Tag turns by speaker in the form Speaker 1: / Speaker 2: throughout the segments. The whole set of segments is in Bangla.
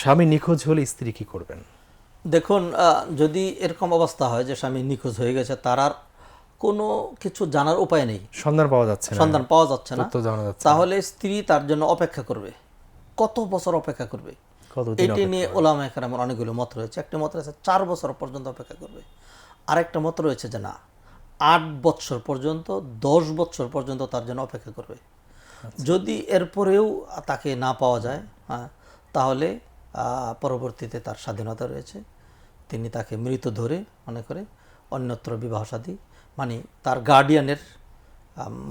Speaker 1: স্বামী নিখোঁজ হলে স্ত্রী কি করবেন?
Speaker 2: দেখুন যদি এরকম অবস্থা হয় যে স্বামী নিখোঁজ হয়ে গেছে তার আর কোনো কিছু জানার উপায় নেই।
Speaker 1: সন্ধান পাওয়া যাচ্ছে না।
Speaker 2: সন্ধান পাওয়া যাচ্ছে না। তাহলে স্ত্রী তার জন্য অপেক্ষা করবে। কত বছর অপেক্ষা করবে? এটি নিয়ে ওলামা একরামের অনেকগুলো মত রয়েছে। একটা মত রয়েছে চার বছর পর্যন্ত অপেক্ষা করবে। আরেকটা মত রয়েছে যে না আট বছর পর্যন্ত দশ বছর পর্যন্ত তার জন্য অপেক্ষা করবে। যদি এরপরেও তাকে না পাওয়া যায় হ্যাঁ তাহলে পরবর্তীতে তার স্বাধীনতা রয়েছে। তিনি তাকে মৃত ধরে মনে করে অন্যত্র বিবাহ সাদী মানে তার গার্ডিয়ানের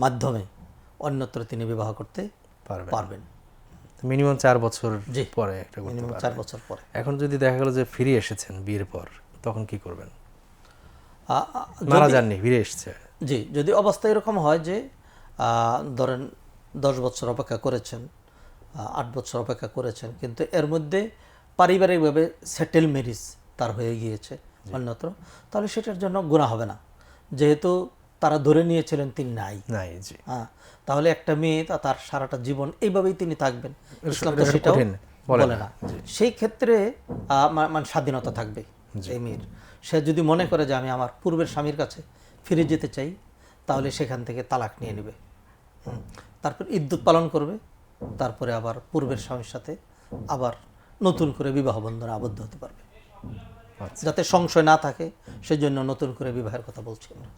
Speaker 2: মাধ্যমে অন্যত্র তিনি বিবাহ করতে
Speaker 1: পারবেন।
Speaker 2: পারবেন।
Speaker 1: মিনিমাম চার বছর। পরে
Speaker 2: মিনিমাম চার বছর পরে।
Speaker 1: এখন যদি দেখা গেল যে ফিরে এসেছেন বিয়ের পর তখন কি করবেন? মারা যাননি ফিরে এসছে।
Speaker 2: জি যদি অবস্থা এরকম হয় যে ধরেন দশ বছর অপেক্ষা করেছেন আট বছর অপেক্ষা করেছেন। কিন্তু এর মধ্যে পারিবারিকভাবে সেটেল ম্যারিজ তার হয়ে গিয়েছে অন্যত্র। তাহলে সেটার জন্য গুণা হবে না। যেহেতু তারা ধরে নিয়েছিলেন তিনি নাই।
Speaker 1: নাই জি।
Speaker 2: হ্যাঁ তাহলে একটা মেয়ে তা- তার সারাটা জীবন এইভাবেই তিনি থাকবেন। ইসলাম তো সেটাও
Speaker 1: বলে
Speaker 2: না। সেই ক্ষেত্রে মানে স্বাধীনতা থাকবে এই মেয়ের। সে যদি মনে করে যে আমি আমার পূর্বের স্বামীর কাছে ফিরে যেতে চাই তাহলে সেখান থেকে তালাক নিয়ে নেবে। তারপর ইদ্যুৎ পালন করবে। তারপরে আবার পূর্বের স্বামীর সাথে আবার নতুন করে বিবাহ বন্ধনে আবদ্ধ হতে পারবে
Speaker 1: আচ্ছা।
Speaker 2: যাতে সংশয় না থাকে সেজন্য নতুন করে বিবাহের কথা বলছি আমরা